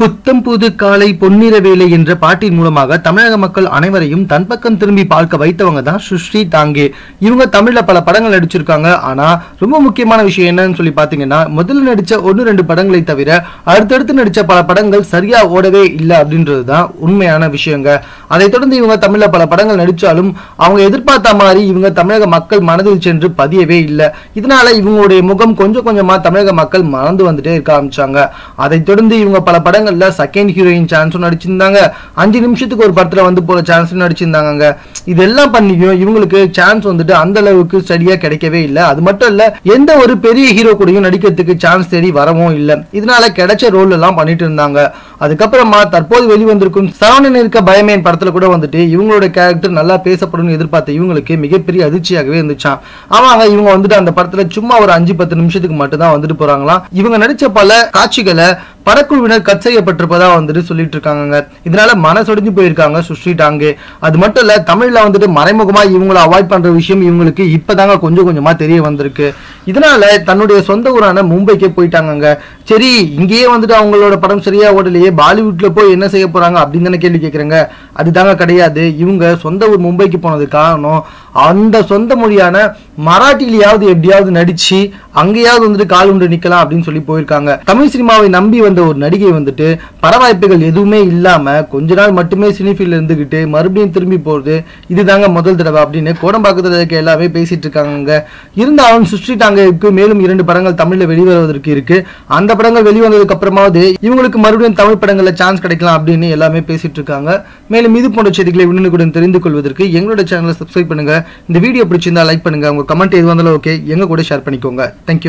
புத்தம் புது காலை பொன்னிற வேலை என்ற பாட்டின் மூலமாக தமிழக மக்கள் அனைவரையும் தன் பக்கம் திரும்பி பார்க்க வைத்தவங்க தான் சுஸ்ரீ தாங்கே. இவங்க தமிழ்ல பல படங்கள் நடிச்சிருக்காங்க. ஆனா ரொம்ப முக்கியமான விஷயம் என்னன்னு சொல்லி பாத்தீங்கன்னா முதல்ல நடிச்ச ஒன்னு ரெண்டு படங்களை தவிர அடுத்தடுத்து நடிச்ச பல படங்கள் சரியா ஓடவே இல்லை அப்படின்றது தான் உண்மையான விஷயங்க. அதைத் தொடர்ந்து இவங்க தமிழ்ல பல படங்கள் நடிச்சாலும் அவங்க எதிர்பார்த்த மாதிரி இவங்க தமிழக மக்கள் மனதில் சென்று பதியவே இல்லை. இதனால இவங்களுடைய முகம் கொஞ்சம் கொஞ்சமா தமிழக மக்கள் மறந்து வந்துட்டே இருக்க ஆரம்பிச்சாங்க. அதைத் தொடர்ந்து இவங்க பல படங்கள் படங்கள்ல செகண்ட் ஹீரோயின் சான்ஸும் நடிச்சிருந்தாங்க. அஞ்சு நிமிஷத்துக்கு ஒரு படத்துல வந்து போற சான்ஸும் நடிச்சிருந்தாங்க இதெல்லாம் பண்ணியும் இவங்களுக்கு சான்ஸ் வந்துட்டு அந்த அளவுக்கு ஸ்டடியா கிடைக்கவே இல்லை. அது மட்டும் இல்ல எந்த ஒரு பெரிய ஹீரோ கூடயும் நடிக்கிறதுக்கு சான்ஸ் தேடி வரவும் இல்லை. இதனால கிடைச்ச ரோல் எல்லாம் பண்ணிட்டு இருந்தாங்க. அதுக்கப்புறமா தற்போது வெளிவந்திருக்கும் சரவணன் இருக்க பயமேன் படத்துல கூட வந்துட்டு இவங்களோட கேரக்டர் நல்லா பேசப்படும்னு எதிர்பார்த்த இவங்களுக்கு மிகப்பெரிய அதிர்ச்சியாகவே இருந்துச்சான் ஆமாங்க இவங்க வந்துட்டு அந்த படத்துல சும்மா ஒரு அஞ்சு பத்து நிமிஷத்துக்கு மட்டும் தான் வந்துட்டு போறாங்களாம். இவங்க நடிச்ச பல காட்சிகளை படக்குழுவினர் கட் செய்யப்பட்டிருப்பதா வந்துட்டு சொல்லிட்டு இருக்காங்க இதனால மனசொடிஞ்சு போயிருக்காங்க சுஸ்ரீ டாங்கு. அது மட்டும் இல்ல தமிழ்ல வந்துட்டு மறைமுகமா இவங்களை அவாய்ட் பண்ற விஷயம் இவங்களுக்கு இப்பதாங்க கொஞ்சம் கொஞ்சமா தெரிய வந்திருக்கு. இதனால தன்னுடைய சொந்த ஊரான மும்பைக்கே போயிட்டாங்கங்க. சரி இங்கேயே வந்துட்டு அவங்களோட படம் சரியா ஓடலையே பாலிவுட்ல போய் என்ன செய்ய போறாங்க அப்படின்னு தானே கேள்வி கேட்குறாங்க அதுதாங்க கிடையாது. இவங்க சொந்த ஊர் மும்பைக்கு போனது காரணம் அந்த சொந்த மொழியான மராட்டிலையாவது எப்படியாவது நடிச்சு அங்கேயாவது வந்துட்டு கால் உண்டு நிக்கலாம் அப்படின்னு சொல்லி போயிருக்காங்க. தமிழ் சினிமாவை நம்பி வந்த ஒரு நடிகை வந்துட்டு பரவாய்ப்புகள் எதுவுமே இல்லாம கொஞ்ச நாள் மட்டுமே சினிஃபீல்ட்ல இருந்துகிட்டு மறுபடியும் திரும்பி போறது இதுதாங்க முதல் தடவை அப்படின்னு கோடம்பாக்கத்தில் இருக்க எல்லாமே பேசிட்டு இருக்காங்க. இருந்தாலும் சுஷ்டி டாங்கருக்கு மேலும் இரண்டு படங்கள் தமிழ்ல வெளிவருவதற்கு இருக்கு. அந்த படங்கள் வெளிவந்ததுக்கு அப்புறமாவது இவங்களுக்கு மறுபடியும் தமிழ் படங்கள்ல சான்ஸ் கிடைக்கலாம் அப்படின்னு எல்லாமே பேசிட்டு இருக்காங்க. மேலும் இது போன்ற செய்திகளை உடனுக்குடன் தெரிந்து கொள்வதற்கு எங்களோட சேனலை சப்ஸ்கிரைப் பண்ணுங்க. இந்த வீடியோ பிடிச்சிருந்தா லைக் பண்ணுங்க. உங்க கமெண்ட் எது வந்தாலும் ஓகே எங்க கூட ஷேர் பண்ணிக்கோங்க. தேங்க்யூ